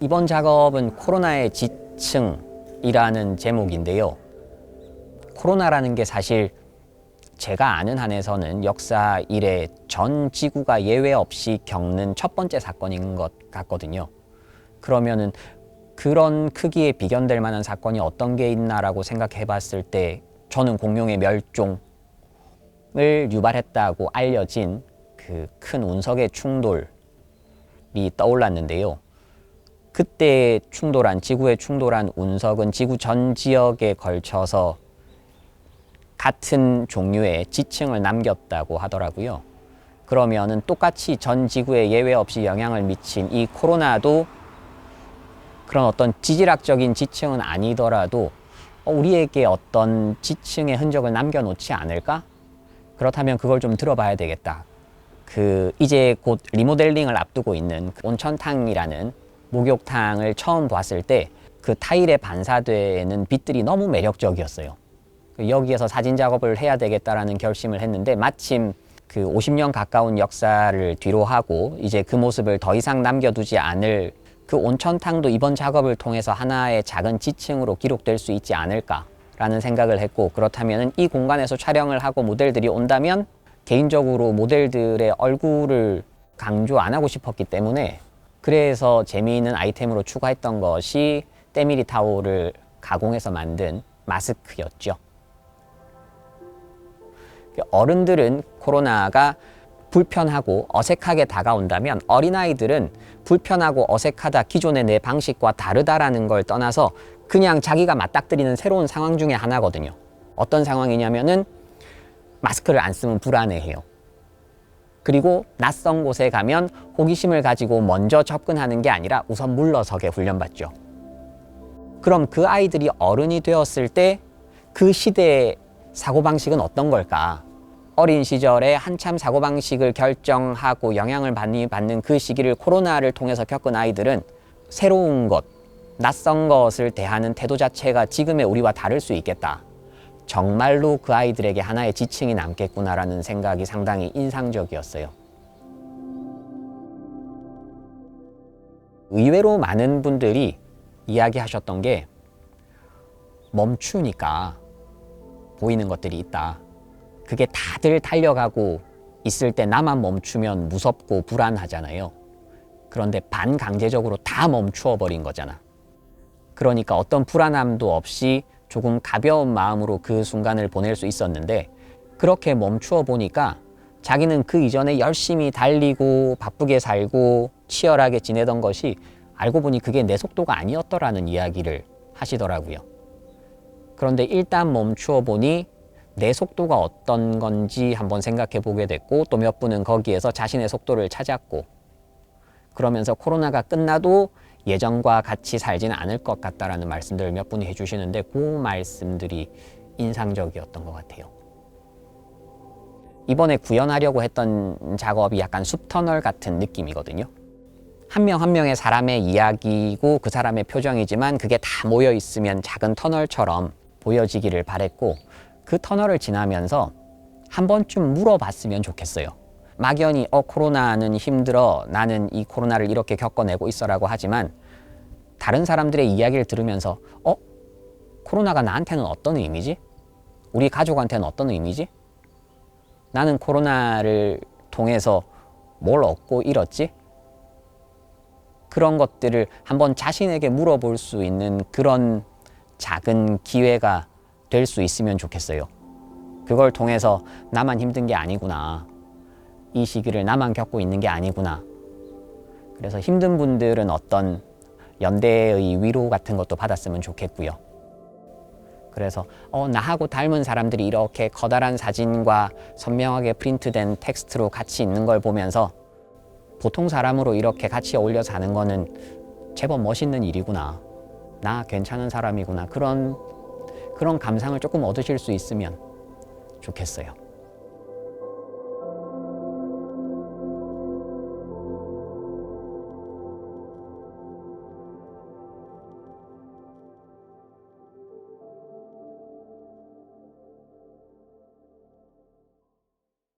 이번 작업은 코로나의 지층이라는 제목인데요. 코로나라는 게 사실 제가 아는 한에서는 역사 이래 전 지구가 예외 없이 겪는 첫 번째 사건인 것 같거든요. 그러면은 그런 크기에 비견될 만한 사건이 어떤 게 있나라고 생각해 봤을 때 저는 공룡의 멸종을 유발했다고 알려진 그 큰 운석의 충돌이 떠올랐는데요. 그때 충돌한 지구에 충돌한 운석은 지구 전 지역에 걸쳐서 같은 종류의 지층을 남겼다고 하더라고요. 그러면은 똑같이 전 지구에 예외 없이 영향을 미친 이 코로나도 그런 어떤 지질학적인 지층은 아니더라도 어, 우리에게 어떤 지층의 흔적을 남겨놓지 않을까? 그렇다면 그걸 좀 들어봐야 되겠다. 그 이제 곧 리모델링을 앞두고 있는 그 온천탕이라는 목욕탕을 처음 봤을 때 그 타일에 반사되는 빛들이 너무 매력적이었어요. 그 여기에서 사진 작업을 해야 되겠다라는 결심을 했는데 마침 그 50년 가까운 역사를 뒤로 하고 이제 그 모습을 더 이상 남겨두지 않을 그 온천탕도 이번 작업을 통해서 하나의 작은 지층으로 기록될 수 있지 않을까라는 생각을 했고 그렇다면 이 공간에서 촬영을 하고 모델들이 온다면 개인적으로 모델들의 얼굴을 강조 안 하고 싶었기 때문에 그래서 재미있는 아이템으로 추가했던 것이 때밀이 타올을 가공해서 만든 마스크였죠. 어른들은 코로나가 불편하고 어색하게 다가온다면 어린아이들은 불편하고 어색하다 기존의 내 방식과 다르다라는 걸 떠나서 그냥 자기가 맞닥뜨리는 새로운 상황 중에 하나거든요. 어떤 상황이냐면은 마스크를 안 쓰면 불안해해요. 그리고 낯선 곳에 가면 호기심을 가지고 먼저 접근하는 게 아니라 우선 물러서게 훈련받죠. 그럼 그 아이들이 어른이 되었을 때 그 시대의 사고방식은 어떤 걸까? 어린 시절에 한참 사고방식을 결정하고 영향을 받는 그 시기를 코로나를 통해서 겪은 아이들은 새로운 것, 낯선 것을 대하는 태도 자체가 지금의 우리와 다를 수 있겠다. 정말로 그 아이들에게 하나의 지층이 남겠구나라는 생각이 상당히 인상적이었어요. 의외로 많은 분들이 이야기하셨던 게 멈추니까 보이는 것들이 있다. 그게 다들 달려가고 있을 때 나만 멈추면 무섭고 불안하잖아요. 그런데 반강제적으로 다 멈추어 버린 거잖아. 그러니까 어떤 불안함도 없이 조금 가벼운 마음으로 그 순간을 보낼 수 있었는데 그렇게 멈추어 보니까 자기는 그 이전에 열심히 달리고 바쁘게 살고 치열하게 지내던 것이 알고 보니 그게 내 속도가 아니었더라는 이야기를 하시더라고요. 그런데 일단 멈추어 보니 내 속도가 어떤 건지 한번 생각해 보게 됐고 또 몇 분은 거기에서 자신의 속도를 찾았고 그러면서 코로나가 끝나도 예전과 같이 살지는 않을 것 같다라는 말씀들을 몇 분이 해주시는데 그 말씀들이 인상적이었던 것 같아요. 이번에 구현하려고 했던 작업이 약간 숲터널 같은 느낌이거든요. 한명한 명의 사람의 이야기고 그 사람의 표정이지만 그게 다 모여 있으면 작은 터널처럼 보여지기를 바랬고 그 터널을 지나면서 한 번쯤 물어봤으면 좋겠어요. 막연히 어 코로나는 힘들어 나는 이 코로나를 이렇게 겪어내고 있어라고 하지만 다른 사람들의 이야기를 들으면서 어 코로나가 나한테는 어떤 의미지? 우리 가족한테는 어떤 의미지? 나는 코로나를 통해서 뭘 얻고 잃었지? 그런 것들을 한번 자신에게 물어볼 수 있는 그런 작은 기회가 될 수 있으면 좋겠어요. 그걸 통해서 나만 힘든 게 아니구나. 이 시기를 나만 겪고 있는 게 아니구나. 그래서 힘든 분들은 어떤 연대의 위로 같은 것도 받았으면 좋겠고요. 그래서 어, 나하고 닮은 사람들이 이렇게 커다란 사진과 선명하게 프린트된 텍스트로 같이 있는 걸 보면서 보통 사람으로 이렇게 같이 어울려 사는 거는 제법 멋있는 일이구나. 나 괜찮은 사람이구나. 그런 그런 감상을 조금 얻으실 수 있으면 좋겠어요.